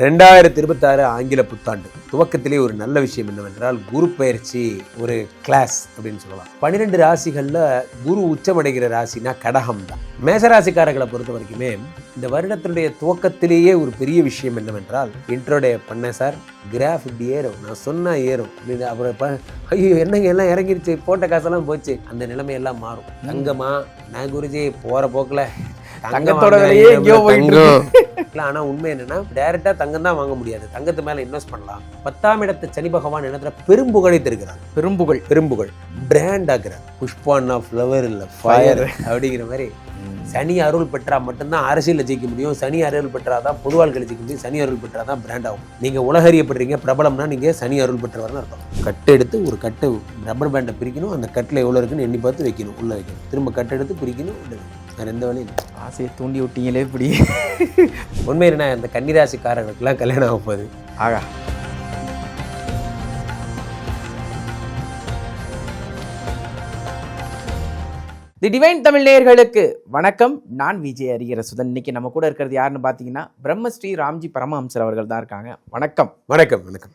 ரெண்டாயிரத்தி இருபத்தாறு ஆங்கில புத்தாண்டு. துவக்கத்திலே ஒரு நல்ல விஷயம் என்னவென்றால் குரு பயிற்சி ஒரு கிளாஸ் அப்படின்னு சொல்லலாம். பன்னிரெண்டு ராசிகளில் குரு உச்சமடைகிற ராசினா கடகம் தான். மேசராசிக்காரர்களை பொறுத்த வரைக்குமே இந்த வருடத்தினுடைய துவக்கத்திலேயே ஒரு பெரிய விஷயம் என்னவென்றால் இன்ட்ரோடைய பண்ண சார் கிராஃப் இப்படி ஏறும். நான் சொன்னால் ஏறும். அப்படின்னு அப்புறம் ஐயோ என்னங்க எல்லாம் இறங்கிருச்சு போட்ட காசெல்லாம் போச்சு. அந்த நிலைமையெல்லாம் மாறும். தங்கம்மா நான் குருஜி போகிற போக்கில் தங்கத்தோட விலையே எங்கேயோ போயிட்டு இல்லை ஆனால் உண்மை என்னன்னா டைரெக்டாக தங்கம் தான் வாங்க முடியாது. தங்கத்து மேலே இன்வெஸ்ட் பண்ணலாம். பத்தாம் இடத்து சனி பகவான் என்னத்துல பெரும்புகழை தருகிறார். பெரும்புகழ் பெரும்புகழ் பிராண்ட் ஆக்குறார். புஷ்பான்னா ஃப்ளவர் இல்லை ஃபயர் அப்படிங்கிற மாதிரி. சனி அருள் பெற்றா மட்டும்தான் அரசியலில் ஜெயிக்க முடியும். சனி அருள் பெற்றா தான் பொது வாழ்க்கையில் ஜெயிக்க முடியும். சனி அருள் பெற்றா தான் பிராண்ட் ஆகும். நீங்கள் உலகறியப்படுறீங்க பிரபலம்னா நீங்கள் சனி அருள் பெற்றவர்னு அர்த்தம். கட்டு எடுத்து ஒரு கட்டு ரப்பர் பேண்டை பிரிக்கணும். அந்த கட்டில் எவ்வளோ இருக்குன்னு எண்ணி பார்த்து வைக்கணும் உள்ளே வைக்கணும். திரும்ப கட்டு எடுத்து பிரிக்கணும் உள்ள வைக்கணும். வேறு எந்த வழியும் ஆசையை தூண்டி விட்டீங்களே இப்படி. உண்மையில நான் இந்த கன்னிராசிக்காரர்களுக்கெல்லாம் கல்யாணம் ஆக போகுது. ஆகா. தி டிவைன் தமிழ் நேயர்களுக்கு வணக்கம். நான் விஜய் அறிகிற சுதன் இன்னைக்கு நம்ம கூட இருக்கிறது யாருன்னு பார்த்தீங்கன்னா பிரம்மஸ்ரீ ராம்ஜி பரமஹம்சர் அவர்கள் தான் இருக்காங்க. வணக்கம். வணக்கம் வணக்கம்.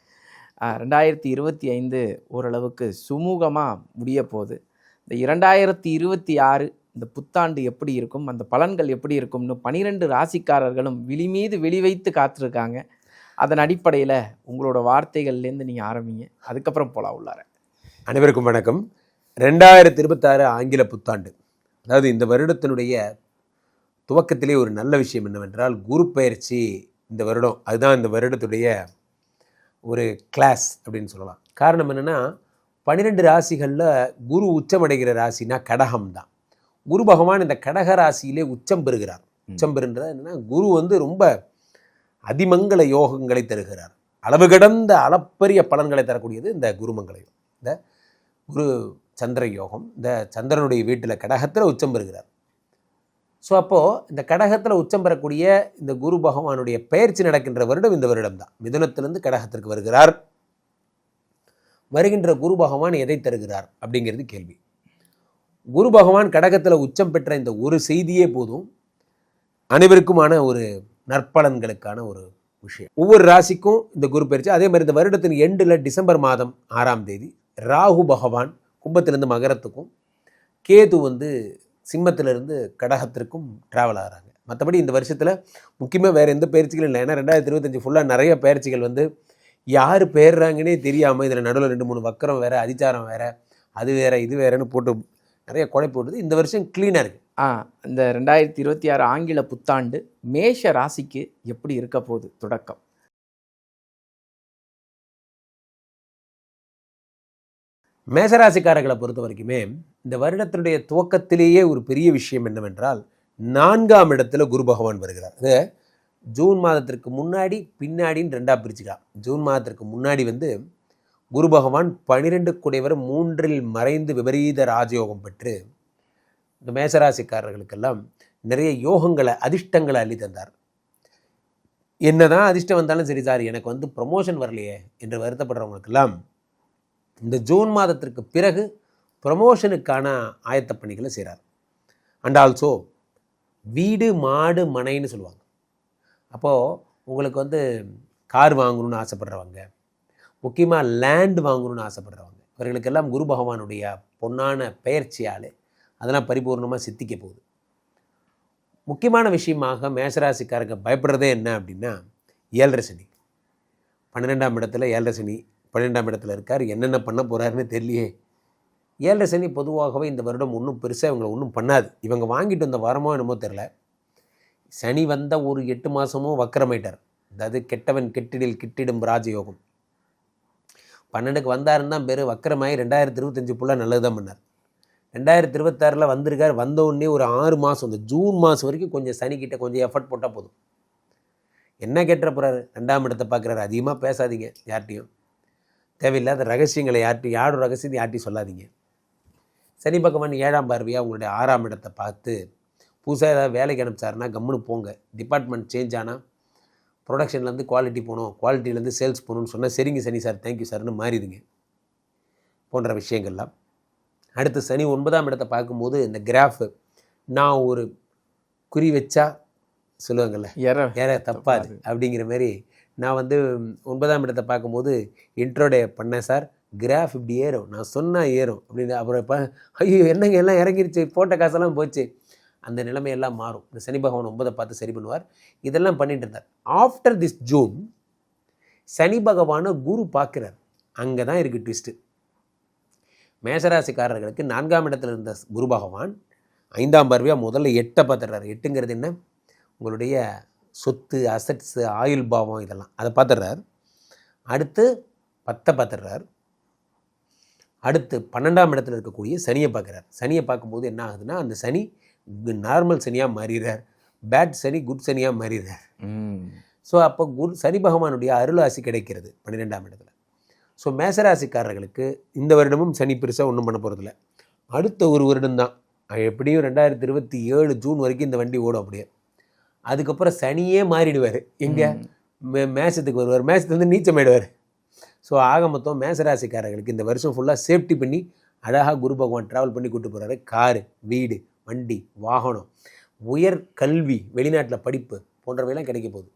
ரெண்டாயிரத்தி இருபத்தி ஐந்து ஓரளவுக்கு சுமூகமாக முடிய போகுது. இந்த இரண்டாயிரத்தி இருபத்தி ஆறு இந்த புத்தாண்டு எப்படி இருக்கும் அந்த பலன்கள் எப்படி இருக்கும்னு பனிரெண்டு ராசிக்காரர்களும் விழி மீது விழி வைத்து காத்திருக்காங்க. அதன் அடிப்படையில் உங்களோட வார்த்தைகள்லேருந்து நீங்கள் ஆரம்பிங்க. அதுக்கப்புறம் போலாம் உள்ளார. அனைவருக்கும் வணக்கம். ரெண்டாயிரத்தி இருபத்தாறு ஆங்கில புத்தாண்டு. அதாவது இந்த வருடத்தினுடைய துவக்கத்திலே ஒரு நல்ல விஷயம் என்னவென்றால் குரு பயிற்சி இந்த வருடம். அதுதான் இந்த வருடத்துடைய ஒரு கிளாஸ் அப்படின்னு சொல்லலாம். காரணம் என்னென்னா பன்னிரெண்டு ராசிகளில் குரு உச்சமடைகிற ராசினா கடகம் தான் குரு பகவான் இந்த கடக ராசியிலே உச்சம் பெறுகிறார். உச்சம் பெறுன்றது என்னன்னா குரு வந்து ரொம்ப அதிமங்கல யோகங்களை தருகிறார். அளவு கடந்த அளப்பரிய பலன்களை தரக்கூடியது இந்த குருமங்கல யோகம். இந்த குரு சந்திர யோகம் இந்த சந்திரனுடைய வீட்டில் கடகத்தில் உச்சம் பெறுகிறார். ஸோ அப்போது இந்த கடகத்தில் உச்சம் பெறக்கூடிய இந்த குரு பகவானுடைய பயிற்சி நடக்கின்ற வருடம் இந்த வருடம் தான் மிதுனத்திலிருந்து கடகத்திற்கு வருகிறார். வருகின்ற குரு பகவான் எதை தருகிறார் அப்படிங்கிறது கேள்வி. குரு பகவான் கடகத்தில் உச்சம் பெற்ற இந்த ஒரு செய்தியே போதும். அனைவருக்குமான ஒரு நற்பலன்களுக்கான ஒரு விஷயம். ஒவ்வொரு ராசிக்கும் இந்த குரு பயிற்சி. அதே மாதிரி இந்த வருடத்தின் எண்டில் டிசம்பர் மாதம் ஆறாம் தேதி ராகு பகவான் கும்பத்திலிருந்து மகரத்துக்கும் கேது வந்து சிம்மத்திலிருந்து கடகத்திற்கும் ட்ராவல் ஆகிறாங்க மற்றபடி இந்த வருஷத்தில் முக்கியமாக வேறு எந்த பயிற்சிகளும் இல்லை. ஏன்னா ரெண்டாயிரத்தி இருபத்தஞ்சி ஃபுல்லாக நிறைய பயிற்சிகள் வந்து யார் பெயர்றாங்கன்னே தெரியாமல் இதில் நடுவில் ரெண்டு மூணு வக்கரம் வேறு அதிச்சாரம் வேறு அது வேறு இது வேறேன்னு போட்டு நிறைய குழப்பி விடுது இந்த வருஷம் க்ளீனாக இருக்குது ஆ இந்த ரெண்டாயிரத்தி இருபத்தி ஆறு ஆங்கில புத்தாண்டு மேஷ ராசிக்கு எப்படி இருக்க போகுது? தொடக்கம். மேசராசிக்காரர்களை பொறுத்த வரைக்குமே இந்த வருடத்தினுடைய துவக்கத்திலேயே ஒரு பெரிய விஷயம் என்னவென்றால் நான்காம் இடத்துல குரு பகவான் வருகிறார். இது ஜூன் மாதத்திற்கு முன்னாடி பின்னாடின்னு ரெண்டாக பிரிச்சுக்கலாம். ஜூன் மாதத்திற்கு முன்னாடி வந்து குரு பகவான் பனிரெண்டு குடைவர் மூன்றில் மறைந்து விபரீத ராஜயோகம் பெற்று இந்த மேசராசிக்காரர்களுக்கெல்லாம் நிறைய யோகங்களை அதிர்ஷ்டங்களை அள்ளி தந்தார். என்னதான் அதிர்ஷ்டம் வந்தாலும் சரி சார் எனக்கு வந்து ப்ரொமோஷன் வரலையே என்று வருத்தப்படுறவங்களுக்கெல்லாம் இந்த ஜூன் மாதத்திற்கு பிறகு ப்ரமோஷனுக்கான ஆயத்த பணிகளை செய்கிறார் அண்ட் ஆல்சோ வீடு மாடு மனைன்னு சொல்லுவாங்க. அப்போது உங்களுக்கு வந்து கார் வாங்கணும்னு ஆசைப்படுறவங்க முக்கியமாக லேண்ட் வாங்கணும்னு ஆசைப்படுறவங்க. இவர்களுக்கெல்லாம் குரு பகவானுடைய பொன்னான பெயர்ச்சியால் அதெல்லாம் பரிபூர்ணமாக சித்திக்க போகுது. முக்கியமான விஷயமாக மேசராசிக்காரங்க பயப்படுறதே என்ன அப்படின்னா ஏழரை சனி. பன்னிரெண்டாம் இடத்துல ஏழரை சனி பன்னிரெண்டாம் இடத்துல இருக்கார் என்னென்ன பண்ண போகிறாருன்னு தெரியலையே. ஏழரை சனி பொதுவாகவே இந்த வருடம் ஒன்றும் பெருசாக இவங்களை ஒன்றும் பண்ணாது. இவங்க வாங்கிட்டு வந்த வரமோ என்னமோ தெரில சனி வந்த ஒரு எட்டு மாதமும் வக்கரமாயிட்டார். அதாவது கெட்டவன் கெட்டிடில் கிட்டிடும் ராஜயோகம். பன்னெண்டுக்கு வந்தாருன்னு தான் பேர். வக்கரமாயி ரெண்டாயிரத்தி இருபத்தஞ்சி ஃபுல்லாக நல்லது தான் பண்ணார். ரெண்டாயிரத்தி இருபத்தாறில் வந்திருக்கார். வந்த உடனே ஒரு ஆறு மாதம் இந்த ஜூன் மாதம் வரைக்கும் கொஞ்சம் சனிக்கிட்ட கொஞ்சம் எஃபர்ட் போட்டால் போதும். என்ன கேட்டுற போகிறாரு ரெண்டாம் இடத்தை பார்க்குறாரு. அதிகமாக பேசாதீங்க யார்ட்டையும் தேவையில்லாத ரகசியங்களை யார்ட்டையும் யாரோட ரகசியத்தை யார்ட்டையும் சொல்லாதீங்க. சனி பகவான் ஏழாம் பார்வையாக உங்களுடைய ஆறாம் இடத்தை பார்த்து புதுசாக ஏதாவது வேலைக்கு அனுப்பிச்சாருன்னா கம்முன்னு போங்க. டிபார்ட்மெண்ட் சேஞ்ச் ஆனால் ப்ரொடக்ஷன்லேருந்து குவாலிட்டி போகணும் குவாலிட்டிலேருந்து சேல்ஸ் போகணும்னு சொன்னால் சரிங்க சனி சார் தேங்க்யூ சார்னு மாறிடுங்க. போன்ற விஷயங்கள்லாம். அடுத்து சனி ஒன்பதாம் இடத்தை பார்க்கும்போது இந்த கிராஃபு நான் ஒரு குறி வச்சா சொல்லுவாங்கள்ல எற ஏற தப்பாது அப்படிங்கிற மாதிரி நான் வந்து ஒன்பதாம் இடத்தை பார்க்கும்போது இன்ட்ரோடே பண்ணேன் சார் கிராஃப் இப்படி ஏறும். நான் சொன்னால் ஏறும் அப்படின்னு அப்புறம் இப்போ ஐயோ என்னங்க எல்லாம் இறங்கிருச்சு போட்ட காசெல்லாம் போச்சு. அந்த நிலைமையெல்லாம் மாறும். இந்த சனி பகவான் ஒன்பதை பார்த்து சரி பண்ணுவார். இதெல்லாம் பண்ணிட்டு இருந்தார். ஆஃப்டர் திஸ் ஜூன் சனி பகவானை குரு பார்க்குறார். அங்கே தான் இருக்குது ட்விஸ்ட்டு மேசராசிக்காரர்களுக்கு நான்காம் இடத்துல இருந்த குரு பகவான் ஐந்தாம் பார்வையாக முதல்ல எட்டை பார்த்துடுறாரு. எட்டுங்கிறது என்ன? உங்களுடைய சொத்து அசட்ஸு ஆயுள் பாவம் இதெல்லாம். அதை பார்த்துடுறார். அடுத்து பத்தை பார்த்துடுறார். அடுத்து பன்னெண்டாம் இடத்துல இருக்கக்கூடிய சனியை பார்க்குறார். சனியை பார்க்கும்போது என்ன ஆகுதுன்னா அந்த சனி நார்மல் சனியாக மாறிடுறார் பேட் சனி குட் சனியாக மாறிடுறார். ஸோ அப்போ குரு சனி பகவானுடைய அருளாசி கிடைக்கிறது பன்னிரெண்டாம் இடத்துல. ஸோ மேசராசிக்காரர்களுக்கு இந்த வருடமும் சனி பெருசாக ஒன்றும் பண்ண போகிறதில்ல அடுத்த ஒரு வருடம் தான். எப்படியும் ரெண்டாயிரத்தி இருபத்தி ஏழு ஜூன் வரைக்கும் இந்த வண்டி ஓடும் அப்படியே. அதுக்கப்புறம் சனியே மாறிடுவார். எங்கே? மே. மேசத்துக்கு வருவார். மேசத்துக்கு வந்து நீச்சம் ஆயிடுவார் ஸோ ஆக மொத்தம் மேசராசிக்காரர்களுக்கு இந்த வருஷம் ஃபுல்லாக சேஃப்டி பண்ணி அழகாக குரு பகவான் ட்ராவல் பண்ணி கூட்டு போகிறாரு காரு வீடு வண்டி வாகனம் உயர் கல்வி வெளிநாட்டில் படிப்பு போன்றவையெல்லாம் கிடைக்க போகுது.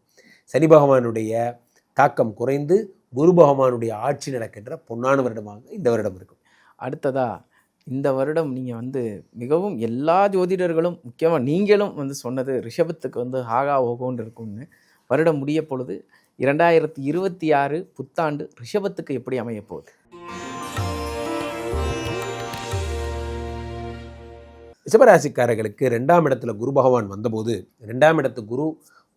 சனி பகவானுடைய தாக்கம் குறைந்து குரு பகவானுடைய ஆட்சி நடக்கின்ற பொன்னான வருடமாக இந்த வருடம் இருக்கும். அடுத்ததா இந்த வருடம் நீங்கள் வந்து மிகவும் எல்லா ஜோதிடர்களும் முக்கியமாக நீங்களும் வந்து சொன்னது ரிஷபத்துக்கு வந்து ஹாகா ஓகோன்னு இருக்கும்னு. வருடம் முடிய பொழுது இரண்டாயிரத்தி இருபத்தி ஆறு புத்தாண்டு ரிஷபத்துக்கு எப்படி அமைய போகுது? ரிஷபராசிக்காரர்களுக்கு ரெண்டாம் இடத்துல குரு பகவான் வந்தபோது ரெண்டாம் இடத்து குரு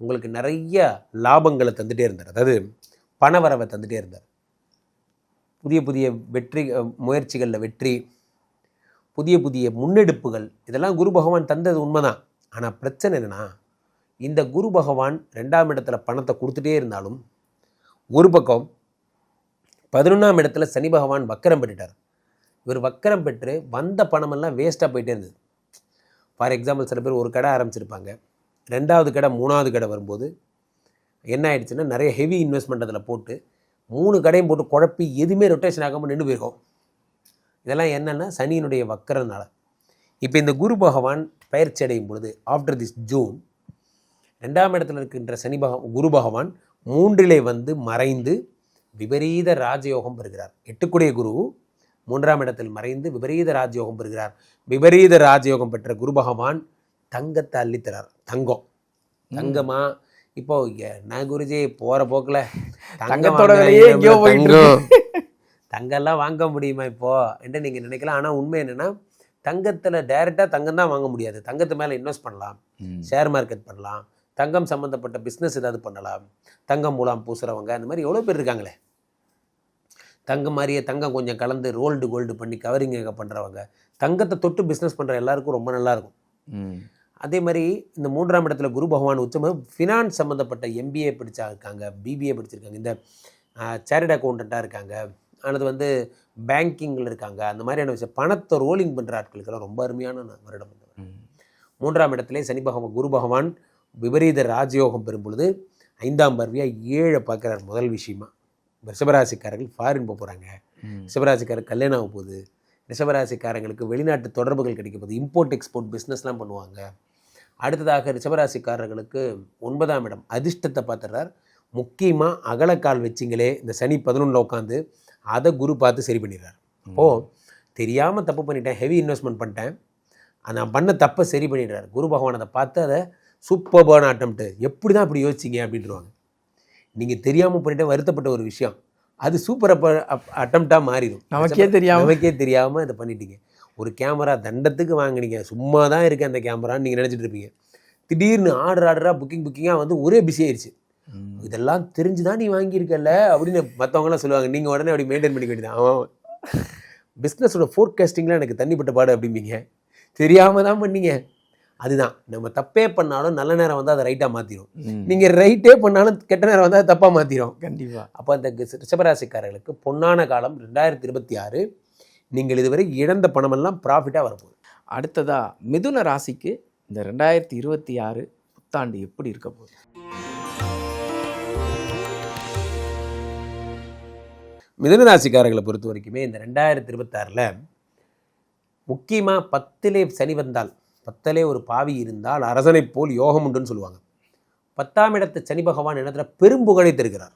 உங்களுக்கு நிறைய லாபங்களை தந்துகிட்டே இருந்தார். அதாவது பணவரவை தந்துகிட்டே இருந்தார். புதிய புதிய வெற்றி முயற்சிகளில் வெற்றி புதிய புதிய முன்னெடுப்புகள் இதெல்லாம் குரு பகவான் தந்தது உண்மைதான். ஆனால் பிரச்சனை என்னன்னா இந்த குரு பகவான் ரெண்டாம் இடத்துல பணத்தை கொடுத்துட்டே இருந்தாலும் ஒரு பக்கம் பதினொன்றாம் இடத்துல சனி பகவான் வக்கரம் பெற்றுட்டார். இவர் வக்கரம் பெற்று வந்த பணமெல்லாம் வேஸ்ட்டாக போயிட்டே இருந்தது. ஃபார் எக்ஸாம்பிள் சில பேர் ஒரு கடை ஆரம்பிச்சிருப்பாங்க. ரெண்டாவது கடை மூணாவது கடை வரும்போது என்ன ஆயிடுச்சுன்னா நிறைய ஹெவி இன்வெஸ்ட்மெண்ட் அதில் போட்டு மூணு கடையும் போட்டு குழப்பி எதுவுமே ரொட்டேஷன் ஆகாமல் நின்று போயிருக்கோம். இதெல்லாம் என்னென்னா சனியினுடைய வக்கரனால. இப்போ இந்த குரு பகவான் பயிற்சி அடையும் பொழுது ஆஃப்டர் திஸ் ஜூன் ரெண்டாம் இடத்துல இருக்கின்ற சனி பக குரு பகவான் மூன்றிலே வந்து மறைந்து விபரீத ராஜயோகம் பெறுகிறார். எட்டுக்குடைய குரு மூன்றாம் இடத்தில் மறைந்து விபரீத ராஜயோகம் பெறுகிறார். விபரீத ராஜயோகம் பெற்ற குரு பகவான் தங்கத்தை அள்ளித்தரார். தங்கம். தங்கமா? இப்போ நான் குருஜி போற போக்குல தங்கத்தோட விலையே எங்கேயோ. தங்கம்லாம் வாங்க முடியுமா இப்போ? என்று நீங்க நினைக்கலாம். ஆனா உண்மை என்னன்னா தங்கத்துல டைரக்டா தங்கம் தான் வாங்க முடியாது. தங்கத்து மேல இன்வெஸ்ட் பண்ணலாம். ஷேர் மார்க்கெட் பண்ணலாம். தங்கம் சம்மந்தப்பட்ட பிஸ்னஸ் ஏதாவது பண்ணலாம். தங்கம் மூலம் பூசுறவங்க அந்த மாதிரி எவ்வளோ பேர் இருக்காங்களே? தங்கம் மாதிரியே தங்கம் கொஞ்சம் கலந்து ரோல்டு கோல்டு பண்ணி கவரிங் பண்ணுறவங்க தங்கத்தை தொட்டு பிஸ்னஸ் பண்ணுற எல்லாருக்கும் ரொம்ப நல்லா இருக்கும் ம். அதே மாதிரி இந்த மூன்றாம் இடத்துல குரு பகவான் உச்சம் ஃபினான்ஸ் சம்மந்தப்பட்ட எம்பிஏ படிச்சா இருக்காங்க பிபிஏ படிச்சிருக்காங்க இந்த சேரிட் அக்கௌண்டண்ட்டாக இருக்காங்க அல்லது வந்து பேங்கிங்கில் இருக்காங்க அந்த மாதிரியான விஷயம் பணத்தை ரோலிங் பண்ணுற ஆட்களுக்கெல்லாம் ரொம்ப அருமையான வருடம். மூன்றாம் இடத்திலே சனி பகவான் குரு பகவான் விபரீத ராஜயோகம் பெறும் பொழுது ஐந்தாம் பார்வையாக ஏழை பார்க்குறார் முதல் விஷயமா ரிஷபராசிக்காரர்கள் ஃபாரின் போக போகிறாங்க. ரிஷபராசிக்காரர் கல்யாணம் ஆக போகுது. ரிஷபராசிக்காரங்களுக்கு வெளிநாட்டு தொடர்புகள் கிடைக்க போகுது. இம்போர்ட் எக்ஸ்போர்ட் பிஸ்னஸ்லாம் பண்ணுவாங்க. அடுத்ததாக ரிஷபராசிக்காரர்களுக்கு ஒன்பதாம் இடம் அதிர்ஷ்டத்தை பார்த்துறார் முக்கியமாக அகலக்கால் வச்சிங்களே இந்த சனி பதினொன்றில் உட்காந்து அதை குரு பார்த்து சரி பண்ணிடுறார். அப்போது தெரியாமல் தப்பு பண்ணிட்டேன் ஹெவி இன்வெஸ்ட்மெண்ட் பண்ணிட்டேன். அது நான் பண்ண தப்பை சரி பண்ணிடுறாரு. குரு பகவான் அதை பார்த்து அதை சூப்பர்பான அட்டம்ப்ட்டு எப்படி தான் இப்படி யோசிச்சிங்க அப்படின்றவாங்க நீங்கள் தெரியாமல் பண்ணிட்டு வருத்தப்பட்ட ஒரு விஷயம். அது சூப்பர் அப்ப அட்டம்ப்டாக மாறிடும். நமக்கே தெரியாம. நமக்கே தெரியாமல் இதை பண்ணிட்டீங்க. ஒரு கேமரா தண்டத்துக்கு வாங்குனீங்க. சும்மா தான் இருக்கு அந்த கேமரான்னு நீங்கள் நினச்சிட்டு இருப்பீங்க. திடீர்னு ஆர்டர் ஆர்டராக புக்கிங் புக்கிங்காக வந்து ஒரே பிஸி ஆயிடுச்சு. இதெல்லாம் தெரிஞ்சு தான் நீ வாங்கியிருக்கல அப்படின்னு மற்றவங்களாம் சொல்லுவாங்க. நீங்கள் உடனே அப்படி மெயின்டைன் பண்ணிக்க வேண்டியது ஆமாம் பிஸ்னஸோட ஃபோர்காஸ்டிங்லாம் எனக்கு தண்ணிப்பட்ட பாடு அப்படிம்பீங்க. தெரியாமல் தான் பண்ணீங்க. அதுதான். நம்ம தப்பே பண்ணாலும் நல்ல நேரம் வந்து அதை ரைட்டாக மாற்றிடும். நீங்கள் ரைட்டே பண்ணாலும் கெட்ட நேரம் வந்து அதை தப்பாக மாற்றிடும் கண்டிப்பா. அப்போ அந்த ரிஷ- ரிஷபராசிக்காரர்களுக்கு பொன்னான காலம் ரெண்டாயிரத்தி இருபத்தி ஆறு. நீங்கள் இதுவரை இழந்த பணமெல்லாம் ப்ராஃபிட்டாக வரப்போகுது. அடுத்ததா மிதுன ராசிக்கு இந்த ரெண்டாயிரத்தி இருபத்தி ஆறு புத்தாண்டு எப்படி இருக்க போகுது? மிதுன ராசிக்காரர்களை பொறுத்த வரைக்குமே இந்த ரெண்டாயிரத்தி இருபத்தாறில் முக்கியமாக பத்திலே சனி வந்தால் பத்திலே ஒரு பாவி இருந்தால் அரசனைப் போல் யோகம் உண்டுன்னு சொல்லுவாங்க. பத்தாம் இடத்து சனி பகவான் இடத்துல பெரும்புகழை தருகிறார்.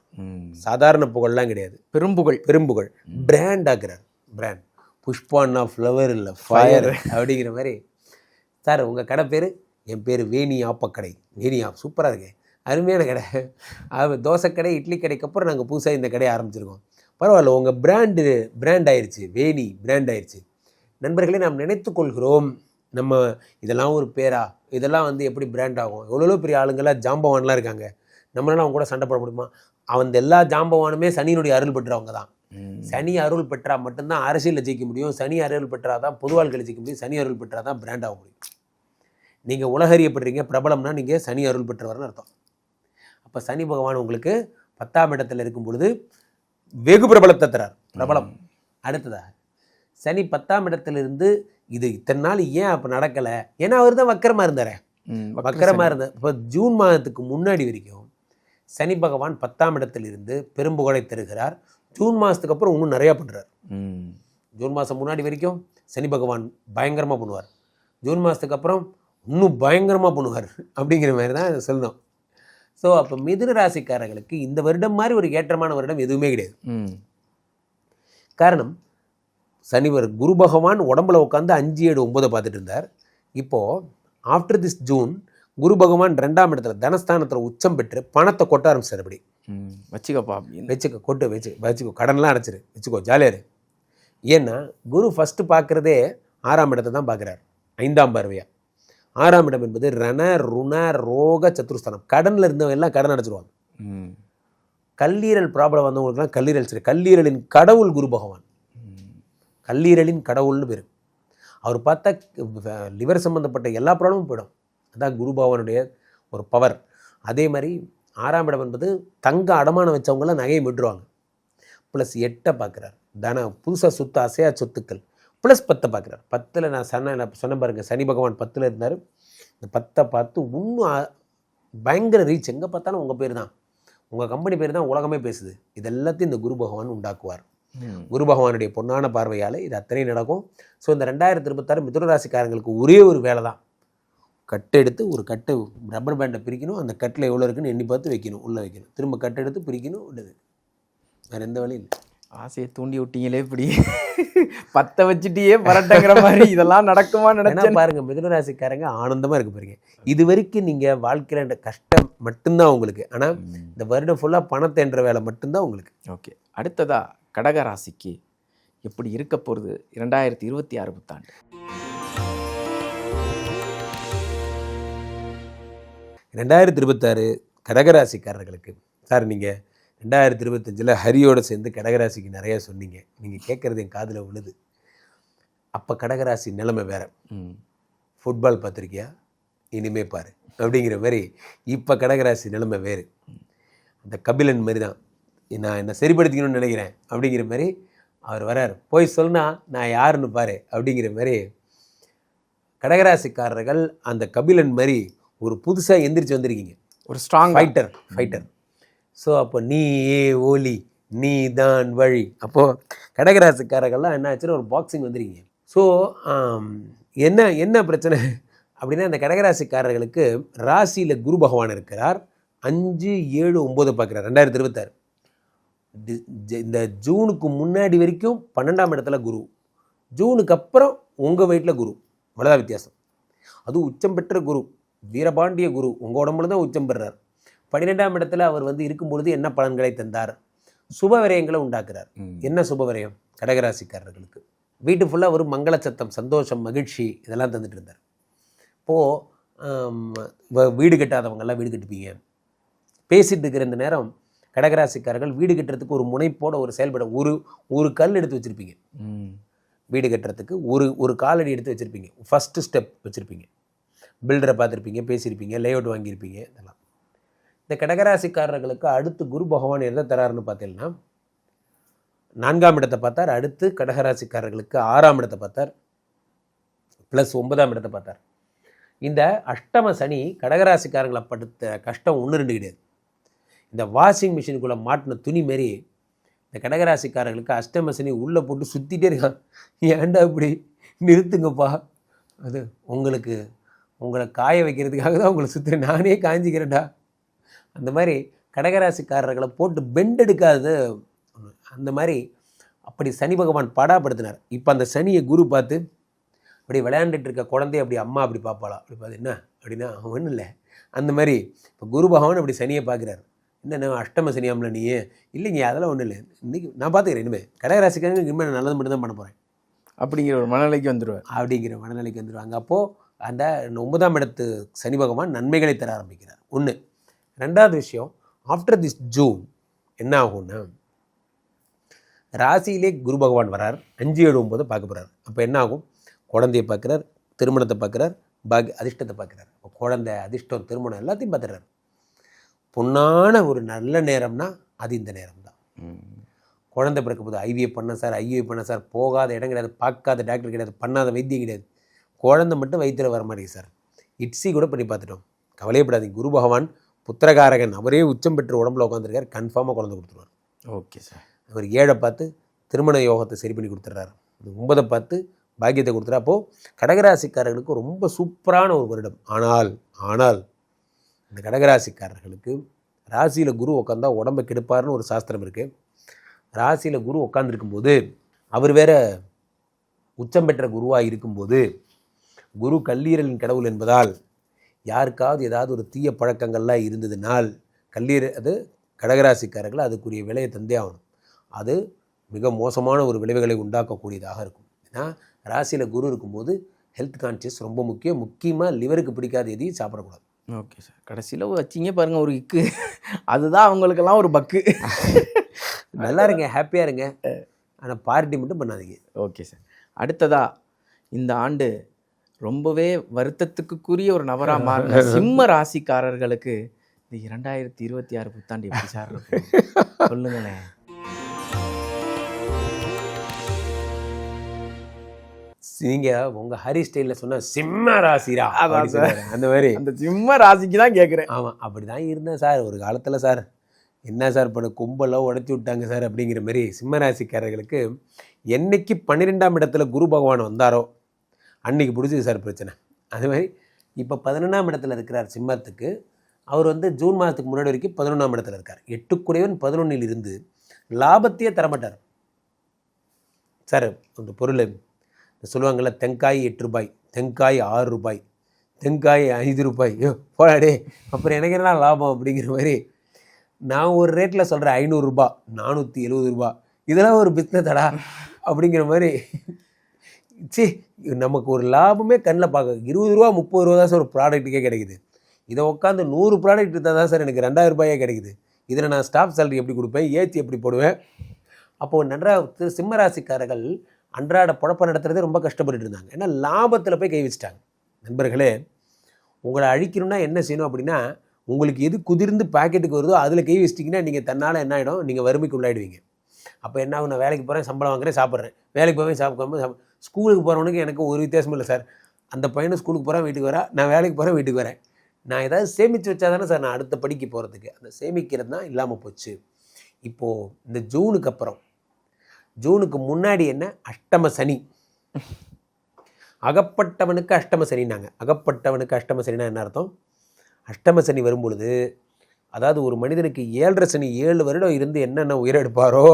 சாதாரண புகழ்லாம் கிடையாது. பெரும்புகழ் பெரும்புகழ் பிராண்ட் ஆக்குறார். பிராண்ட் புஷ்பான்னா ஃப்ளவர் இல்லை ஃபயர் அப்படிங்கிற மாதிரி. சார் உங்கள் கடை பேர்? என் பேர் வேணி ஆப்பக்கடை. வேணி ஆப் சூப்பராக இருக்கு. அருமையான கடை. அது தோசை கடை இட்லி கடைக்கு அப்புறம் நாங்கள் புதுசாக இந்த கடையை ஆரம்பிச்சிருக்கோம். பரவாயில்ல உங்கள் பிராண்டு பிராண்ட் ஆயிருச்சு. வேணி பிராண்ட் ஆயிருச்சு. நண்பர்களே நாம் நினைத்து கொள்கிறோம். நம்ம இதெல்லாம் ஒரு பேரா? இதெல்லாம் வந்து எப்படி பிராண்ட் ஆகும்? எவ்வளோ பெரிய ஆளுங்களாம் ஜாம்பவான்லாம் இருக்காங்க. நம்மளால அவங்க கூட சண்டை போட முடியுமா? அவன் எல்லா ஜாம்பவானுமே சனியினுடைய அருள் பெற்றவங்க தான். சனி அருள் பெற்றா மட்டும்தான் அரசியலில் ஜெயிக்க முடியும். சனி அருள் பெற்றா தான் பொது வாழ்க்கையில் ஜெயிக்க முடியும். சனி அருள் பெற்றா தான் பிராண்ட் ஆக முடியும். நீங்கள் உலகறியப்படுறீங்க. பிரபலம்னா நீங்கள் சனி அருள் பெற்றவர்னு அர்த்தம். அப்போ சனி பகவான் உங்களுக்கு பத்தாம் இடத்துல இருக்கும் பொழுது வெகு பிரபலத்தை தரார். பிரபலம். அடுத்ததாக சனி பத்தாம் இடத்திலிருந்து இது இத்தனை நாள் ஏன் அப்போ நடக்கலை? ஏன்னா அவர் தான் வக்கரமாக இருந்தாரே. வக்கரமாக இருந்த இப்போ ஜூன் மாதத்துக்கு முன்னாடி வரைக்கும் சனி பகவான் பத்தாம் இடத்திலிருந்து பெரும்புகழை தருகிறார். ஜூன் மாதத்துக்கு அப்புறம் இன்னும் நிறையா பண்ணுறார். ஜூன் மாதம் முன்னாடி வரைக்கும் சனி பகவான் பயங்கரமாக பண்ணுவார். ஜூன் மாதத்துக்கு அப்புறம் இன்னும் பயங்கரமாக பண்ணுவார். அப்படிங்கிற மாதிரி தான் சொல்லணும். ஸோ அப்போ மிதுன ராசிக்காரர்களுக்கு இந்த வருடம் மாதிரி ஒரு ஏற்றமான வருடம் எதுவுமே கிடையாது. காரணம் சனிவர் குரு பகவான் உடம்புல உட்காந்து அஞ்சு ஏழு ஒன்பதை பார்த்துட்டு இருந்தார் இப்போது ஆஃப்டர் திஸ் ஜூன் குரு பகவான் ரெண்டாம் இடத்துல தனஸ்தானத்தில் உச்சம் பெற்று பணத்தை கொட்ட ஆரம்பிச்சார் அப்படி ம். வச்சுக்கப்பா வச்சுக்கோ கொட்டு வச்சு வச்சுக்கோ கடன்லாம் அடைச்சிரு வச்சுக்கோ ஜாலியாக இரு ஏன்னா குரு ஃபஸ்ட்டு பார்க்குறதே ஆறாம் இடத்தை தான் பார்க்குறாரு ஐந்தாம் பார்வையா ஆறாம் இடம் என்பது ரண ருண ரோக சத்துருஸ்தானம் கடனில் இருந்தவங்க எல்லாம் கடன் அடைச்சிருவாங்க ம். கல்லீரல் ப்ராப்ளம் வந்தவங்களுக்குலாம் கல்லீரல் சரி கல்லீரலின் கடவுள் குரு பகவான். கல்லீரலின் கடவுள்னு பேர். அவர் பார்த்தா லிவர் சம்மந்தப்பட்ட எல்லா ப்ராப்ளமும் போயிடும். அதான் குரு பகவானுடைய ஒரு பவர் அதே மாதிரி ஆறாம் இடம் என்பது தங்க அடமானம் வச்சவங்களாம் நகையை விட்டுருவாங்க. ப்ளஸ் எட்டை பார்க்குறார். தன புதுசாக சொத்து அசையா சொத்துக்கள். ப்ளஸ் பத்தை பார்க்குறார். பத்தில் நான் சொன்ன நான் சொன்ன பாருங்க சனி பகவான் பத்தில் இருந்தார். இந்த பத்தை பார்த்து இன்னும் பயங்கர ரீச் எங்கே பார்த்தாலும் உங்கள் பேர் தான் உங்கள் கம்பெனி பேர் தான் உலகமே பேசுது. இது எல்லாத்தையும் இந்த குரு பகவான் உண்டாக்குவார். குரு பகவானுடைய பொன்னான பார்வையால் இது அத்தனை நடக்கும். ஸோ இந்த ரெண்டாயிரத்தி இருபத்தாறு மிதுன ராசிக்காரங்களுக்கு ஒரே ஒரு வேலை தான். கட்டு எடுத்து ஒரு கட்டு ரப்பர் பேண்டை பிரிக்கணும். அந்த கட்டில் எவ்வளோ இருக்குன்னு எண்ணி பார்த்து வைக்கணும். உள்ளே வைக்கணும். திரும்ப கட்டு எடுத்து பிரிக்கணும். உள்ளது. வேறு எந்த வழியும் இல்லை. ஆசையை தூண்டி விட்டீங்களே இப்படி. பத்த வச்சுட்டியே பரட்டங்கிற மாதிரி. இதெல்லாம் நடக்குமா நினைச்சேன். பாருங்க மிதுன ராசிக்காரங்க ஆனந்தமாக இருக்க போறீங்க இது வரைக்கும் நீங்கள் வாழ்க்கையில் கஷ்டம் மட்டும்தான் உங்களுக்கு. ஆனால் இந்த வருடம் ஃபுல்லாக பணத்தை என்ற வேலை மட்டும்தான் உங்களுக்கு. ஓகே. அடுத்ததா கடக ராசிக்கு எப்படி இருக்க போகிறது இரண்டாயிரத்தி இருபத்தி ஆறு புத்தாண்டு? ரெண்டாயிரத்தி இருபத்தாறு கடகராசிக்காரர்களுக்கு சார் நீங்கள் ரெண்டாயிரத்தி இருபத்தஞ்சில் ஹரியோட சேர்ந்து கடகராசிக்கு நிறைய சொன்னீங்க. நீங்கள் கேட்குறது என் காதில் விழுது. அப்போ கடகராசி நிலைமை வேற. ம். ஃபுட்பால் பார்த்துருக்கியா? இனிமே பாரு. அப்படிங்கிற மாதிரி இப்போ கடகராசி நிலைமை வேறு. அந்த கபிலன் மாதிரி தான். நான் என்னை சரிப்படுத்திக்கணும்னு நினைக்கிறேன் அப்படிங்கிற மாதிரி அவர் வரார். போய் சொன்னா நான் யாருன்னு பாரு அப்படிங்கிற மாதிரி கடகராசிக்காரர்கள் அந்த கபிலன் மாதிரி ஒரு புதுசாக எந்திரிச்சு வந்திருக்கீங்க. ஒரு ஸ்ட்ராங் ஃபைட்டர் ஃபைட்டர் ஸோ அப்போ நீ ஏ ஓலி நீ தான் வழி. அப்போது கடகராசிக்காரர்கள்லாம் என்ன ஆச்சுன்னா ஒரு பாக்ஸிங் வந்துருக்கீங்க. ஸோ என்ன என்ன பிரச்சனை? அப்படின்னா இந்த கடகராசிக்காரர்களுக்கு ராசியில் குரு பகவான் இருக்கிறார். அஞ்சு ஏழு ஒம்பது பார்க்குறார் ரெண்டாயிரத்தி இருபத்தாறு. இந்த ஜூனுக்கு முன்னாடி வரைக்கும் பன்னெண்டாம் இடத்துல குரு. ஜூனுக்கு அப்புறம் உங்கள் வீட்டில் குரு. இவ்வளோதான் வித்தியாசம். அதுவும் உச்சம் பெற்ற குரு. வீரபாண்டிய குரு. உங்கள் உடம்புல தான் உச்சம் பெறுறார் பன்னிரெண்டாம் இடத்துல அவர் வந்து இருக்கும் பொழுது என்ன பலன்களை தந்தார்? சுப விரயங்களை உண்டாக்குறார். என்ன சுப விரயம்? கடகராசிக்காரர்களுக்கு. வீட்டு ஃபுல்லாக ஒரு மங்கள சத்தம் சந்தோஷம் மகிழ்ச்சி இதெல்லாம் தந்துட்டு இருந்தார். இப்போது வீடு கட்டாதவங்கெல்லாம் வீடு கட்டுப்பீங்க பேசிட்டு இருக்கிற இந்த நேரம் கடகராசிக்காரர்கள் வீடு கட்டுறதுக்கு ஒரு முனைப்போட ஒரு செயல்பட ஒரு ஒரு கல் எடுத்து வச்சுருப்பீங்க. ம். வீடு கட்டுறதுக்கு ஒரு ஒரு காலடி எடுத்து வச்சுருப்பீங்க. ஃபஸ்ட்டு ஸ்டெப் வச்சுருப்பீங்க. பில்டரை பார்த்துருப்பீங்க பேசியிருப்பீங்க லேஅவுட் வாங்கியிருப்பீங்க இதெல்லாம். இந்த கடகராசிக்காரர்களுக்கு அடுத்து குரு பகவான் எதை தராருன்னு பார்த்தீங்கன்னா நான்காம் இடத்தை பார்த்தார் அடுத்து கடகராசிக்காரர்களுக்கு ஆறாம் இடத்தை பார்த்தார் ப்ளஸ் ஒன்பதாம் இடத்தை பார்த்தார். இந்த அஷ்டம சனி கடகராசிக்காரங்களை படுத்த கஷ்டம் ஒன்று ரெண்டு கிடையாது. இந்த வாஷிங் மிஷினுக்குள்ளே மாட்டின துணி மாரி இந்த கடகராசிக்காரர்களுக்கு அஷ்டமசனி உள்ளே போட்டு சுற்றிட்டே இருக்கான். ஏன்டா இப்படி? நிறுத்துங்கப்பா. அது உங்களுக்கு உங்களை காய வைக்கிறதுக்காக தான் உங்களை சுற்றி நானே காஞ்சிக்கிறேன்டா. அந்த மாதிரி கடகராசிக்காரர்களை போட்டு பெண்ட் எடுக்காதது அந்த மாதிரி அப்படி சனி பகவான் படாப்படுத்தினார். இப்போ அந்த சனியை குரு பார்த்து அப்படி விளையாண்டுட்டு இருக்க குழந்தைய அப்படி அம்மா அப்படி பார்ப்பாளா? அப்படி பார்த்து என்ன? அப்படின்னா ஒன்றும் இல்லை. அந்த மாதிரி இப்போ குரு பகவான் அப்படி சனியை பார்க்குறாரு. என்ன அஷ்டம சனியாமல நீ இல்லைங்க அதெல்லாம் ஒன்றும் இல்லை. இன்னைக்கு நான் பார்த்துக்கிறேன் இனிமேல் கடகராசிக்காரங்க இனிமேல் நல்லது மட்டும் தான் பண்ண போகிறேன் அப்படிங்கிற ஒரு மனநிலைக்கு வந்துடுவார் அப்படிங்கிற மனநிலைக்கு வந்துடுவாங்க அப்போது அந்த ஒன்பதாம் இடத்து சனி பகவான் நன்மைகளை தர ஆரம்பிக்கிறார். ஒன்று ரெண்டாவது விஷயம் ஆஃப்டர் திஸ் ஜூன் என்ன ஆகும்னா ராசியிலே குரு பகவான் வரார். அஞ்சு ஏழு ஒன்பது பார்க்க போகிறார் அப்போ என்ன ஆகும்? குழந்தையை பார்க்குறார் திருமணத்தை பார்க்குறார் பாக்ய அதிர்ஷ்டத்தை பார்க்குறார். குழந்தை அதிர்ஷ்டம் திருமணம் எல்லாத்தையும் பார்த்துறாரு பொன்னான ஒரு நல்ல நேரம்னா அது இந்த நேரம் தான் குழந்தை பிறக்க போது ஐவிஎஃப் பண்ண சார் ஐவிஎஃப் பண்ண சார் போகாத இடம் கிடையாது பார்க்காத டாக்டர் கிடையாது பண்ணாத வைத்தியம் கிடையாது. குழந்தை மட்டும் வயிற்றில் வர மாட்டேங்குது சார் இட்ஸி கூட பண்ணி பார்த்துட்டோம். கவலையப்படாதீங்க. குரு பகவான் புத்திரகாரகன் அவரே உச்சம் பெற்று உடம்புல உட்காந்துருக்கார் கன்ஃபார்மாக குழந்தை கொடுத்துருவார். ஓகே சார் அவர் ஏழை பார்த்து திருமண யோகத்தை சரி பண்ணி கொடுத்துட்றாரு ஒன்பதை பார்த்து பாக்கியத்தை கொடுத்துறா அப்போது கடகராசிக்காரர்களுக்கு ரொம்ப சூப்பரான ஒரு வருடம். ஆனால் ஆனால் இந்த கடகராசிக்காரர்களுக்கு ராசியில் குரு உட்காந்தா உடம்பை கெடுப்பார்னு ஒரு சாஸ்திரம் இருக்குது ராசியில் குரு உட்காந்துருக்கும் போது அவர் வேற உச்சம் பெற்ற குருவாக இருக்கும்போது குரு கல்லீரலின் கடவுள் என்பதால் யாருக்காவது ஏதாவது ஒரு தீய பழக்கங்கள்லாம் இருந்ததுனால் கல்லீர அது கடகராசிக்காரர்கள் அதுக்குரிய விலையை தந்தே ஆகணும். அது மிக மோசமான ஒரு விளைவுகளை உண்டாக்கக்கூடியதாக இருக்கும். ஏன்னா ராசியில் குரு இருக்கும்போது ஹெல்த் கான்சியஸ் ரொம்ப முக்கியம். முக்கியமாக லிவருக்கு பிடிக்காத எதையும் சாப்பிடக்கூடாது. Okay sir. கடைசியில் வச்சிங்க பாருங்க ஒரு இக்கு. அதுதான் அவங்களுக்கெல்லாம் ஒரு பக்கு. நல்லா இருங்க ஹாப்பியாக இருங்க. ஆனால் பார்ட்டி மட்டும் பண்ணாதீங்க. Okay sir. அடுத்ததா இந்த ஆண்டு ரொம்பவே வருத்தத்துக்குரிய ஒரு நபரா மாறின சிம்ம ராசிக்காரர்களுக்கு இந்த இரண்டாயிரத்தி இருபத்தி ஆறு புத்தாண்டு எப்படி சார் சொல்லுங்களேன். நீங்கள் உங்கள் ஹரி ஸ்டைலில் சொன்ன சிம்ம ராசிரா அதான் சார். அந்த மாதிரி. அந்த சிம்ம ராசிக்கு தான் கேட்குறேன் ஆமாம் அப்படி தான் இருந்தேன் சார். ஒரு காலத்தில் சார். என்ன சார் பண்ண கும்பெல்லாம் உடச்சி விட்டாங்க சார் அப்படிங்கிற மாதிரி சிம்மராசிக்காரர்களுக்கு என்னைக்கு பன்னிரெண்டாம் இடத்துல குரு பகவான் வந்தாரோ அன்னைக்கு பிடிச்சது சார் பிரச்சனை. அது மாதிரி இப்போ பதினொன்றாம் இடத்துல இருக்கிறார் சிம்மத்துக்கு. அவர் வந்து ஜூன் மாதத்துக்கு முன்னாடி வரைக்கும் பதினொன்றாம் இடத்துல இருக்கார். எட்டுக்குடையவன் பதினொன்றில் இருந்து லாபத்தையே தரமாட்டார். சார் அந்த பொருள் சொல்லுவாங்கள்ல தெங்காய் எட்டு ரூபாய் தெங்காய் ஆறு ரூபாய் தெங்காய் ஐந்து ரூபாய். ஐயோ போடாடே அப்புறம் எனக்கு என்ன லாபம் அப்படிங்கிற மாதிரி நான் ஒரு ரேட்டில் சொல்கிறேன் ஐநூறுரூபா நானூற்றி எழுபது ரூபா இதெல்லாம் ஒரு பிஸ்னஸடா அப்படிங்கிற மாதிரி. சி நமக்கு ஒரு லாபமே கண்ணில் பார்க்க இருபது ரூபா முப்பது ரூபா தான் சார் ஒரு ப்ராடக்ட்டுக்கே கிடைக்குது. இதை உட்காந்து நூறு ப்ராடக்ட் இருந்தால் தான் சார் எனக்கு ரெண்டாயிரம் ரூபாயே கிடைக்குது. இதில் நான் ஸ்டாஃப் சேலரி எப்படி கொடுப்பேன் ஏற்றி எப்படி போடுவேன்? அப்போது நன்றா திரு சிம்மராசிக்காரர்கள் அன்றாட புழப்ப நடத்துறதே ரொம்ப கஷ்டப்பட்டுட்டு இருந்தாங்க. ஏன்னா லாபத்தில் போய் கை வச்சுட்டாங்க. நண்பர்களே உங்களை அழிக்கணும்னா என்ன செய்யணும் அப்படின்னா உங்களுக்கு எது குதிர்ந்து பாக்கெட்டுக்கு வருதோ அதில் கை வச்சிட்டிங்கன்னா நீங்கள் தன்னால் என்ன ஆகிடும் நீங்கள் வறுமைக்கு உள்ளாயிடுவீங்க. அப்போ என்ன ஆகும்? நான் வேலைக்கு போகிறேன் சம்பளம் வாங்குறேன் சாப்பிட்றேன். வேலைக்கு போவேன் சாப்பிடாம ஸ்கூலுக்கு போகிறவனுக்கு எனக்கு ஒரு வித்தியாசமும் இல்லை சார். அந்த பையனும் ஸ்கூலுக்கு போகிறேன் வீட்டுக்கு வரா நான் வேலைக்கு போகிறேன் வீட்டுக்கு வரேன். நான் ஏதாவது சேமித்து வச்சா தானே சார் நான் அடுத்த படிக்கு போகிறதுக்கு அந்த சேமிக்கிறது தான் இல்லாமல் போச்சு. இப்போது இந்த ஜூனுக்கு அப்புறம் ஜூனுக்கு முன்னாடி என்ன? அஷ்டம சனி. அகப்பட்டவனுக்கு அஷ்டம சனினாங்க அகப்பட்டவனுக்கு அஷ்டம சனினா என்ன அர்த்தம்? அஷ்டம சனி வரும்பொழுது அதாவது ஒரு மனிதனுக்கு ஏழரை சனி ஏழு வருடம் இருந்து என்னென்ன உயிரெடுப்பாரோ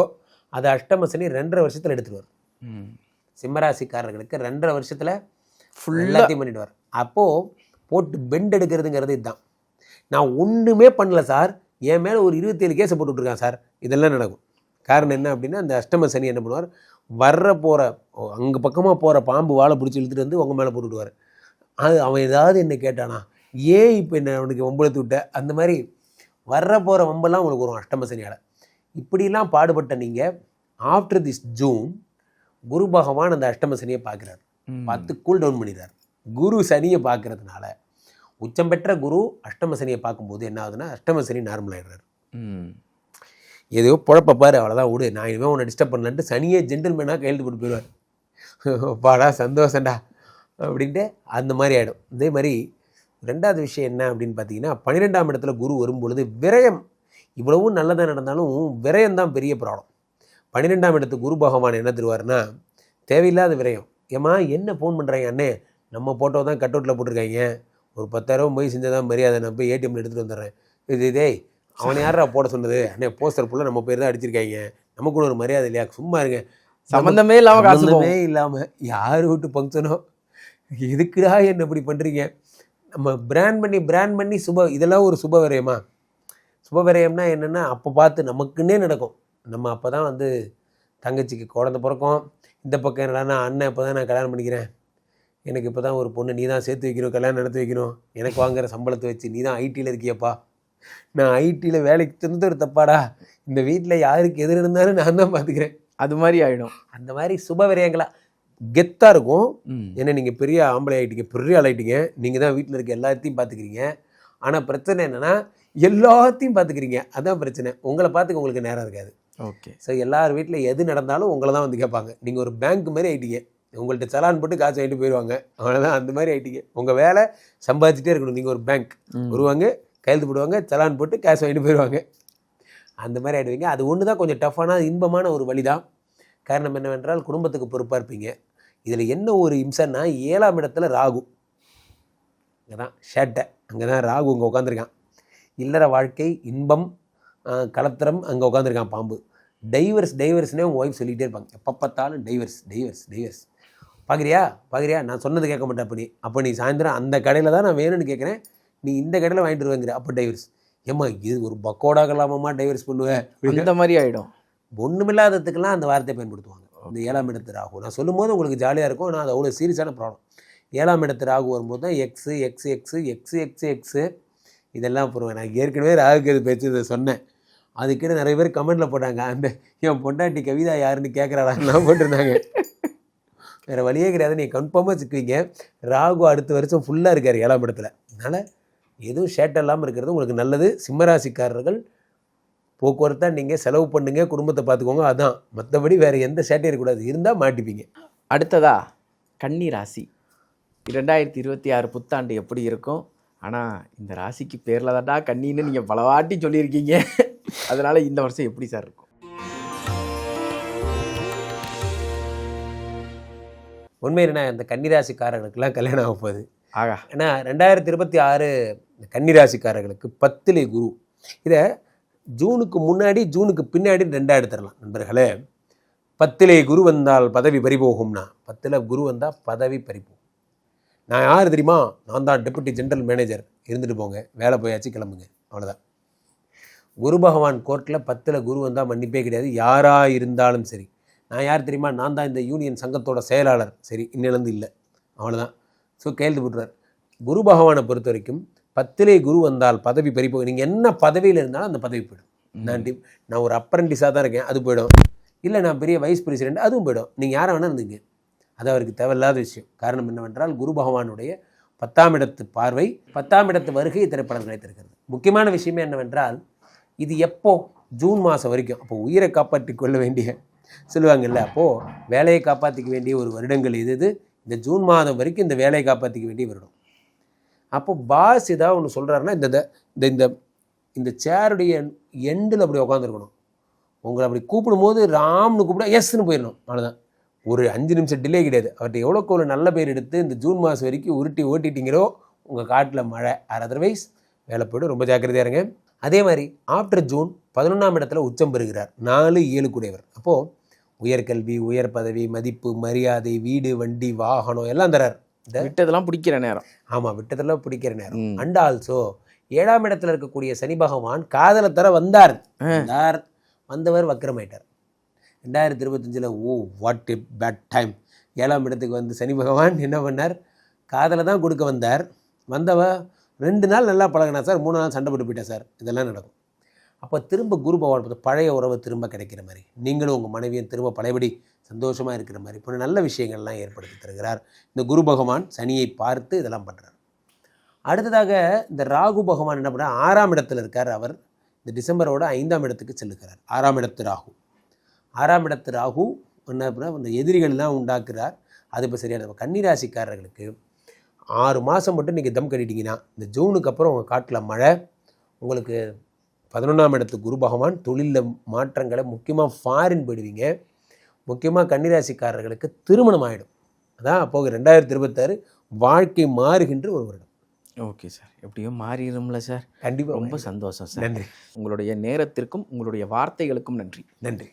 அது அஷ்டம சனி ரெண்டரை வருஷத்தில் எடுத்துடுவார் சிம்மராசிக்காரர்களுக்கு ரெண்டரை வருஷத்தில் ஃபுல்லாக எல்லாத்தையும் பண்ணிடுவார். அப்போது போட்டு பெண்ட் எடுக்கிறதுங்கிறது இதுதான். நான் ஒன்றுமே பண்ணல சார். என் மேலே ஒரு இருபத்தேழு கேஸை போட்டு விட்ருக்கான் சார். இதெல்லாம் நடக்கும். காரணம் என்ன அப்படின்னா அந்த அஷ்டம சனி என்ன பண்ணுவார்? வர்ற போகிற அங்கே பக்கமாக போகிற பாம்பு வாழை பிடிச்சி இழுத்துட்டு வந்து உங்கள் மேலே போட்டுவிடுவார் அது அவன் ஏதாவது என்ன கேட்டானா ஏன் இப்போ என்ன அவனுக்கு வம்பளத்து விட்ட? அந்த மாதிரி வர்ற போகிற வம்பெல்லாம் உங்களுக்கு வரும் அஷ்டம சனியால். இப்படிலாம் பாடுபட்ட நீங்கள் ஆஃப்டர் திஸ் ஜூன் குரு பகவான் அந்த அஷ்டம சனியை பார்க்குறாரு. பார்த்து கூல் டவுன் பண்ணிடுறார். குரு சனியை பார்க்கறதுனால உச்சம் பெற்ற குரு அஷ்டம சனியை பார்க்கும்போது என்ன ஆகுதுன்னா அஷ்டம சனி நார்மல் ஏதோ பொழப்ப பாரு அவ்வளோதான் விடு. நான் இனிமேல் உன்னை டிஸ்டர்ப் பண்ணலன்ட்டு சனியே ஜென்டில்மேனாக கையெழுத்து போட்டு போயிடுவார். பாடா சந்தோஷம்டா அப்படின்ட்டு அந்த மாதிரி ஆகிடும் இதே மாதிரி ரெண்டாவது விஷயம் என்ன அப்படின்னு பார்த்தீங்கன்னா பன்னிரெண்டாம் இடத்துல குரு வரும்பொழுது விரயம் இவ்வளவும் நல்லதாக நடந்தாலும் விரயம்தான் பெரிய ப்ராப்ளம் பன்னிரெண்டாம் இடத்து குரு பகவான் என்ன தருவார்னா தேவையில்லாத விரயம். ஏம்மா என்ன ஃபோன் பண்ணுறாங்க அண்ணே? நம்ம ஃபோட்டோ தான் கட் அவுட்டில் போட்டிருக்காங்க. ஒரு பத்தாயிரம் போய் செஞ்சால் தான் மரியாதை நான் போய் ஏடிஎம்மில் எடுத்துகிட்டு வந்துடுறேன். இது இதே அவனை யாரா போட சொன்னது? அண்ணே போஸ்டர் ஃபுல்லாக நம்ம பேர் தான் அடிச்சிருக்காங்க. நமக்கு கூட ஒரு மரியாதை இல்லையா? சும்மா இருங்க. சம்பந்தமே இல்லாம காசு போகும் சம்பந்தமே இல்லாமல் யார் வீட்டு ஃபங்க்ஷனோ எதுக்குடா என்ன இப்படி பண்ணுறீங்க நம்ம பிராண்ட் பண்ணி பிராண்ட் பண்ணி சுப இதெல்லாம் ஒரு சுப விரயமா சுப விரயம்னா என்னென்னா அப்போ பார்த்து நமக்குன்னே நடக்கும். நம்ம அப்போ தான் வந்து தங்கச்சிக்கு குழந்த பிறக்கும். இந்த பக்கம் என்னடான்னா அண்ணன் இப்போ தான் நான் கல்யாணம் பண்ணிக்கிறேன். எனக்கு இப்போ தான் ஒரு பொண்ணு நீ தான் சேர்த்து வைக்கணும் கல்யாணம் நடத்தி வைக்கணும். எனக்கு வாங்குற சம்பளத்தை வச்சு நீ தான் ஐடியில் இருக்கியப்பா. நான் ஐடியில் வேலைக்கு திருந்து ஒரு தப்பாடா? இந்த வீட்டில் யாருக்கு எதிர் இருந்தாலும் நான் தான் பார்த்துக்கிறேன் அது மாதிரி ஆயிடும். அந்த மாதிரி சுப விரயங்களா கெத்தாக இருக்கும். ஏன்னா நீங்கள் பெரிய ஆம்பளை ஆகிட்டீங்க பெரிய ஆள் ஆகிட்டீங்க நீங்கள் தான் வீட்டில் இருக்க எல்லாத்தையும் பார்த்துக்கிறீங்க ஆனால் பிரச்சனை என்னென்னா எல்லாத்தையும் பார்த்துக்கிறீங்க அதான் பிரச்சனை. உங்களை பார்த்துக்க உங்களுக்கு நேரம் இருக்காது. ஓகே. ஸோ எல்லார் வீட்டில் எது நடந்தாலும் உங்களை தான் வந்து கேட்பாங்க. நீங்கள் ஒரு பேங்க் மாதிரி ஆகிட்டீங்க உங்கள்கிட்ட சலான் போட்டு காசு வாங்கிட்டு போயிடுவாங்க அவ்வளோதான் அந்த மாதிரி ஆகிட்டீங்க உங்கள் வேலை சம்பாதிச்சுட்டே இருக்கணும். நீங்கள் ஒரு பேங்க். வருவாங்க. கையெழுத்து போடுவாங்க சலான் போட்டு கேஷ் வாங்கிட்டு போயிடுவாங்க அந்த மாதிரி ஆகிடுவீங்க அது ஒன்று தான் கொஞ்சம் டஃப்பான இன்பமான ஒரு வழி தான் காரணம் என்னவென்றால் குடும்பத்துக்கு பொறுப்பாக இருப்பீங்க. இதில் என்ன ஒரு இம்சன்னா ஏழாம் இடத்துல ராகு. அங்கே தான் ஷேட்டை. அங்கே தான் ராகு இங்கே உட்காந்துருக்கான் இல்லற வாழ்க்கை இன்பம் கலத்திரம் அங்கே உட்காந்துருக்கான் பாம்பு. டைவர்ஸ் டைவர்ஸ்னே உங்கள் ஒய்ஃப் சொல்லிகிட்டே இருப்பாங்க. எப்போ பார்த்தாலும் டைவர்ஸ் டைவர்ஸ் டைவர்ஸ் பார்க்குறியா பார்க்குறியா நான் சொன்னது கேட்க மாட்டேன் அப்போ நீ. அப்போ நீ சாயந்தரம் அந்த கடையில் தான் நான் வேணும்னு கேட்குறேன் நீ இந்த கடையில் வாங்கிட்டு வருவேங்கிற. அப்போ டைவர்ஸ் ஏம்மா இது ஒரு பக்கோடாகலாமம்மா டைவர்ஸ் பண்ணுவேன் அந்த மாதிரி ஆயிடும். ஒன்றுமில்லாததுக்கெல்லாம் அந்த வார்த்தையை பயன்படுத்துவாங்க. இந்த ஏழாம் இடத்து ராகு. நான் சொல்லும்போது உங்களுக்கு ஜாலியாக இருக்கும். ஆனால் அது அவ்வளோ சீரியஸான ப்ராப்ளம் ஏழாம் இடத்து ராகு வரும்போது தான் X X X X X X இதெல்லாம் போடுவேன் நான் ஏற்கனவே ராகுக்கு இது பேச்சு இதை சொன்னேன். அதுக்கிட்ட நிறைய பேர் கமெண்ட்டில் போட்டாங்க. அந்த என் பொண்டாட்டி கவிதா யாருன்னு கேட்குறாடான்லாம் போட்டிருந்தாங்க. வேறு வழியே கிடையாது. நீங்கள் கன்ஃபார்மாக சிக்குவீங்க ராகு அடுத்த வருஷம் ஃபுல்லாக இருக்கார் ஏழாம் இடத்துல. அதனால் எதுவும் ஷேட் இல்லாமல் இருக்கிறது. உங்களுக்கு நல்லது. சிம்மராசிக்காரர்கள் போக்குவரத்தாக நீங்கள் செலவு பண்ணுங்க குடும்பத்தை பார்த்துக்கோங்க அதான். மற்றபடி வேறு எந்த சேட்டையும் இருக்கக்கூடாது. இருந்தால் மாட்டிப்பீங்க. அடுத்ததா கன்னி ராசி. இரண்டாயிரத்தி இருபத்தி ஆறு புத்தாண்டு எப்படி இருக்கும்? ஆனால் இந்த ராசிக்கு பேரில் தான்டா கன்னின்னு நீங்கள் பல வாட்டி சொல்லியிருக்கீங்க. அதனால இந்த வருஷம் எப்படி சார் இருக்கும்? என்ன இந்த கன்னிராசிக்காரர்களுக்கெல்லாம் கல்யாணம் ஆக போகுது. ஆகா. ஏன்னா ரெண்டாயிரத்தி இருபத்தி ஆறு கன்னிராசிக்காரர்களுக்கு பத்திலே குரு. இதை ஜூனுக்கு முன்னாடி ஜூனுக்கு பின்னாடி ரெண்டாக எடுத்துடலாம் நண்பர்களே. பத்திலே குரு வந்தால் பதவி பறிபோகும்னா பத்தில் குரு வந்தால் பதவி பறிப்போம் நான் யார் தெரியுமா? நான் தான் டெபுட்டி ஜென்ரல் மேனேஜர். இருந்துட்டு போங்க வேலை போயாச்சு கிளம்புங்க. அவ்வளோதான் குரு பகவான் கோர்ட்டில் பத்தில் குரு வந்தால் மன்னிப்பே கிடையாது யாராக இருந்தாலும் சரி. நான் யார் தெரியுமா? நான் தான் இந்த யூனியன் சங்கத்தோட செயலாளர். சரி இன்னிலேருந்து இல்லை. அவ்வளோதான் ஸோ கையெழுத்து போட்டுறார் குரு பகவானை பொறுத்த வரைக்கும் பத்திலே குரு வந்தால் பதவி பறிப்போம் நீங்கள் என்ன பதவியில் இருந்தாலும் அந்த பதவி போயிடும். நான் நான் ஒரு அப்ரண்டிஸாக தான் இருக்கேன் அது போயிடும். இல்லை நான் பெரிய வைஸ் பிரசிடென்ட் அதுவும் போயிடும். நீங்கள் யாரை வேணால் இருந்தீங்க. அது அவருக்கு தேவையில்லாத விஷயம். காரணம் என்னவென்றால் குரு பகவானுடைய பத்தாம் இடத்து பார்வை பத்தாம் இடத்து வருகை திரைப்படம் கிடைத்திருக்கிறது முக்கியமான விஷயமே என்னவென்றால் இது எப்போ? ஜூன் மாதம் வரைக்கும். அப்போ உயிரை காப்பாற்றிக் கொள்ள வேண்டிய சொல்லுவாங்கல்ல அப்போது வேலையை காப்பாற்றிக்க வேண்டிய ஒரு வருடங்கள் எது எது இந்த ஜூன் மாதம் வரைக்கும் இந்த வேலையை காப்பாற்றிக்க வேண்டிய வருடம். அப்போ பாஸ் ஏதாவது ஒன்று சொல்கிறாருன்னா இந்த இந்த- இந்த இந்த இந்த சேருடைய எண்டில் அப்படி உட்காந்துருக்கணும் உங்களை அப்படி கூப்பிடும்போது ராம்னு கூப்பிட எஸ்ன்னு போயிடணும். அவ்வளோதான் ஒரு அஞ்சு நிமிஷம் டிலே கிடையாது. அவர்கிட்ட எவ்வளோக்கு எவ்வளோ நல்ல பேர் எடுத்து இந்த ஜூன் மாதம் வரைக்கும் உருட்டி ஓட்டிட்டீங்களோ உங்கள் காட்டில் மழை. ஆர் அதர்வைஸ் வேலை போய்டும். ரொம்ப ஜாக்கிரதையாக இருங்க. அதே மாதிரி ஆஃப்டர் ஜூன் பதினொன்றாம் இடத்துல உச்சம் பெறுகிறார். நாலு ஏழு கூடையவர். அப்போது உயர்கல்வி உயர் பதவி மதிப்பு மரியாதை வீடு வண்டி வாகனம் எல்லாம் தரார். இந்த விட்டதெல்லாம் பிடிக்கிற நேரம். ஆமாம் விட்டதெல்லாம் பிடிக்கிற நேரம். அண்ட் ஆல்சோ ஏழாம் இடத்துல இருக்கக்கூடிய சனி பகவான் காதலை தர வந்தார். வந்தார். வந்தவர் வக்கரமாயிட்டார். ரெண்டாயிரத்தி இருபத்தஞ்சில் oh what a bad time ஏழாம் இடத்துக்கு வந்து சனி பகவான் என்ன பண்ணார்? காதலை தான் கொடுக்க வந்தார். வந்தவ ரெண்டு நாள் நல்லா பழகினா சார். மூணு நாள் சண்டை போட்டு போயிட்டா சார். இதெல்லாம் நடக்கும். அப்போ திரும்ப குரு பகவான் பழைய உறவு திரும்ப கிடைக்கிற மாதிரி. நீங்களும் உங்கள் மனைவியும் திரும்ப பழையபடி சந்தோஷமாக இருக்கிற மாதிரி இப்போ நல்ல விஷயங்கள்லாம் ஏற்படுத்தி தருகிறார். இந்த குரு பகவான் சனியை பார்த்து இதெல்லாம் பண்ணுறார் அடுத்ததாக இந்த ராகு பகவான் என்ன பண்ணார் ஆறாம் இடத்துல இருக்கார் அவர். இந்த டிசம்பரோட ஐந்தாம் இடத்துக்கு செல்லுகிறார். ஆறாம் இடத்து ராகு. ஆறாம் இடத்து ராகு என்ன அப்படின்னா இந்த எதிரிகள்லாம் உண்டாக்குறார். அது இப்போ சரியான நம்ம கன்னிராசிக்காரர்களுக்கு ஆறு மாதம் மட்டும் நீங்கள் தம் கட்டிட்டீங்கன்னா இந்த ஜூனுக்கு அப்புறம் உங்கள் காட்டில் மழை உங்களுக்கு பதினொன்றாம் இடத்து குரு பகவான் தொழிலில் மாற்றங்களை முக்கியமாக ஃபாரின் போயிடுவீங்க. முக்கியமாக கன்னிராசிக்காரர்களுக்கு திருமணம் ஆகிடும் அதான் அப்போது ரெண்டாயிரத்தி இருபத்தாறு வாழ்க்கை மாறுகின்ற ஒரு வருடம். Okay sir. எப்படியோ மாறிடும்ல சார். கண்டிப்பாக ரொம்ப சந்தோஷம் சார். நன்றி. உங்களுடைய நேரத்திற்கும் உங்களுடைய வார்த்தைகளுக்கும் நன்றி. நன்றி.